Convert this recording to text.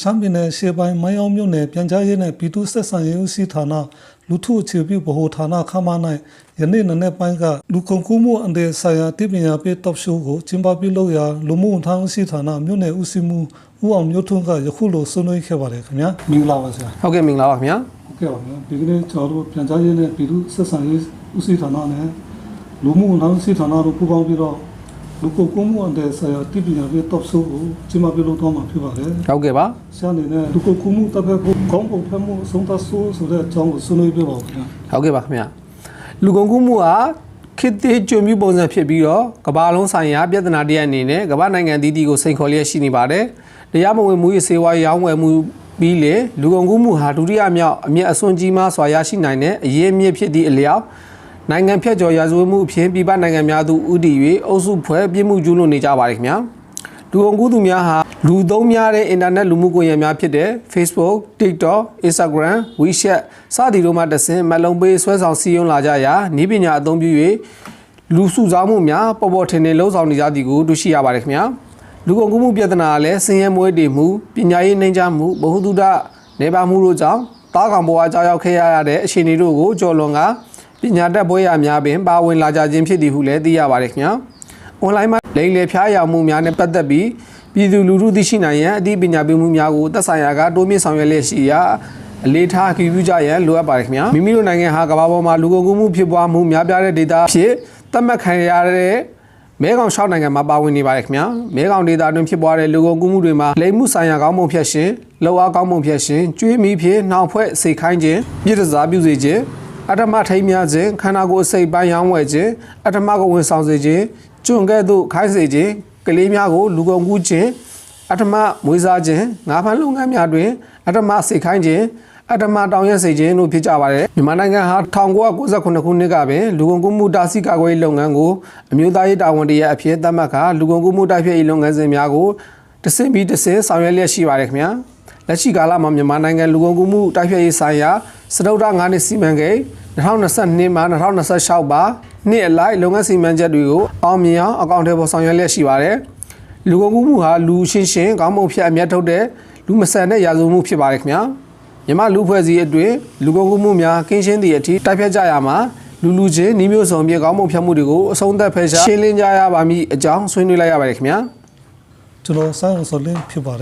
ရှမ်းပြည်နယ်ရှေ့ပိုင်းမိုင်းအောင်မြို့နယ်ပြန်ကြားရေးနဲ့ပြည်သူ့ဆက်ဆံရေးဦးစီးဌာနလူထုအခြေပြုဗဟိုဌာနခမ၌ယနေ့နံနက်ပိုင်းကလူကုန်ကူးမှုအန်တဲ့ဆိုင်ရာတည်ပညာပေးတော့ရှိုးကိုကျင်းပပြုလုပ်ရာလူမှုဝန်ထမ်းဦးစီးဌာနမြို့နယ်ဦးစီးမှုဦးအောင်မျိုးထွန်းကယခုလိုဆွေးနွေးခဲ့ပါတယ်ခင်ဗျာမင်္ဂလာပါဆရာဟုတ်ကဲ့မင်္ဂလာပါခင်ဗျာဟုတ်ကဲ့ပါဗျာဒီကနေ့ကျွန်တော်တို့ပြန်ကြားရေးနဲ့ပြည်သူ့ဆက်ဆံရေးဦးစီးဌာနနဲ့လူမှုဝန်ထမ်းဦးစီးဌာနတို့ပူးပေါင်းပြီးတော့ လူကုန်ကူးမှုအန်တဲ့ဆိုင်ရာတည်ပညာပေးတော့ရှိုးကိုကျင်းပပြုလုပ်တော့မှာဖြစ်ပါတယ်ဟုတ်ကဲ့ပါဆရာအနေနဲ့လူကုန်ကူးမှုတပ်ဖက်ဖို့ခေါင်းပုံဖက်မှုအဆုံးသတ်ဆိုးဆိုတဲ့အကြောင်းကိုဆွေးနွေးပြပါဦးခင်ဗျာဟုတ်ကဲ့ပါခင်ဗျာလူကုန်ကူးမှုဟာခေတ်သစ်ကျွံမှုပုံစံဖြစ်ပြီးတော့ကမ္ဘာလုံးဆိုင်ရာပြဿနာတစ်ရပ်အနေနဲ့ကမ္ဘာနိုင်ငံတည်တည်ကိုစိန်ခေါ်လျက်ရှိနေပါတယ်တရားမဝင်မှုရေးစေဝါရောင်းဝယ်မှုပြီးလေလူကုန်ကူးမှုဟာဒုတိယမြောက်အမျက်အစွန်းကြီးမားစွာရရှိနိုင်တဲ့အရေးအမြစ်ဖြစ်သည့်အလျောက် နိုင်ငံဖြတ်ကျော်ရာဇဝတ်မှုအဖြစ်ပြည်ပနိုင်ငံများသို့ဥတည်၍အုပ်စုဖွဲ့ပြစ်မှုကျူးလွန်နေကြပါတယ်ခင်ဗျာလူကုန်ကူးသူများဟာလူသုံးများတဲ့အင်တာနက်လူမှုကွန်ရက်များဖြစ်တဲ့ Facebook, TikTok, Instagram, WeChat စသည်တို့မှတဆင့်မက်လုံးပေးဆွဲဆောင်စည်းရုံးလာကြရာဤပညာအသုံးပြု၍လူစုဆောင်းမှုများပေါ်ပေါ်ထင်ထင်လှုံ့ဆော်နေကြသည်ကိုတွေ့ရှိရပါတယ်ခင်ဗျာလူကုန်ကူးမှုပြဿနာကလည်းဆင်းရဲမွဲတေမှုပညာရေးနှိမ်ချမှုဗဟုသုတနေပါမှုတို့ကြောင့်တားကောင်ဘဝကြောက်ရောက်ခဲ့ရတဲ့အခြေအနေတို့ကိုကြော်လွန်က ပညာတတ်ပွဲရများပင်ပါဝင်လာကြခြင်းဖြစ်သည်ဟုလည်းသိရပါတယ်ခင်ဗျာအွန်လိုင်းမှာလိမ်လည်ဖျားယောင်မှုများနဲ့ပတ်သက်ပြီးပြည်သူလူထုသိရှိနိုင်ရန်အသိပညာပေးမှုများကိုသက်ဆိုင်ရာကတိုးမြင့်ဆောင်ရွက်လျက်ရှိရာအလေးထားကြည့်ပြုကြရန်လိုအပ်ပါတယ်ခင်ဗျာမိမိတို့နိုင်ငံဟာကမ္ဘာပေါ်မှာလူကုန်ကူးမှုဖြစ်ပွားမှုများပြားတဲ့ဒေသဖြစ်သတ်မှတ်ခံရတဲ့မဲကောင်ရှောက်နိုင်ငံမှာပါဝင်နေပါတယ်ခင်ဗျာမဲကောင်ဒေသတွင်ဖြစ်ပွားတဲ့လူကုန်ကူးမှုတွေမှာလိမ်မှုဆိုင်ရာကောင်းမွန်ဖြတ်ရှင်လောက်အားကောင်းမွန်ဖြတ်ရှင်ကျွေးမိဖြစ်နှောင်ဖွဲ့စိတ်ခိုင်းခြင်းပြည့်တစားပြုစေခြင်း အတ္တမထိမ်းများခြင်းခန္ဓာကိုယ်အစိတ်ပိုင်းရောင်းဝယ်ခြင်းအတ္တမကိုဝင်ဆောင်စေခြင်းကျွန့်ကဲ့သို့ခိုင်းစေခြင်းကလေးများကိုလူကုန်ကူးခြင်းအတ္တမမွေးစားခြင်းငါးဖမ်းလုပ်ငန်းများတွင်အတ္တမစိတ်ခိုင်းခြင်းအတ္တမတောင်ရစေခြင်းတို့ဖြစ်ကြပါတယ်မြန်မာနိုင်ငံဟာ1998ခုနှစ်ကပင်လူကုန်ကူးမှုတားဆီးကာကွယ်ရေးလုပ်ငန်းကိုအမျိုးသားရေးတာဝန်တရအဖြစ်သတ်မှတ်ကာလူကုန်ကူးမှုတိုက်ဖျက်ရေးလုပ်ငန်းစဉ်များကိုတဆင့်ပြီးတဆင့်ဆောင်ရွက်လျက်ရှိပါတယ်ခင်ဗျာ လက်ရှိကာလမှာမြန်မာနိုင်ငံလူကုန်ကူးမှုတိုက်ဖျက်ရေးဆိုင်ရာစတုတ္ထ9နှစ်စီမံကိန်း2022မှ2026ပါနှစ်အလိုက်လုပ်ငန်းစီမံချက်တွေကိုအောင်မြင်အောင်အကောင့်ထဲပေါ်ဆောင်ရွက်လျက်ရှိပါတယ်လူကုန်ကူးမှုဟာလူရှင်းရှင်းကောင်းမွန်ဖြတ်အမျက်ထုတ်တဲ့လူမဆန်တဲ့ရာဇဝတ်မှုဖြစ်ပါတယ်ခင်ဗျာမြမလူဖွဲ့စည်းအတွင်းလူကုန်ကူးမှုများကင်းရှင်းသည့်အထိတိုက်ဖြတ်ကြရမှာလူလူချင်းနှီးမျိုးစုံပြေကောင်းမှုဖြတ်မှုတွေကိုအဆုံးသတ်ဖယ်ရှားရှင်းလင်းကြရပါမည်အကြောင်းဆွေးနွေးလိုက်ရပါတယ်ခင်ဗျာကျွန်တော်စိုင်းအောင်စောလင်းဖြစ်ပါတယ်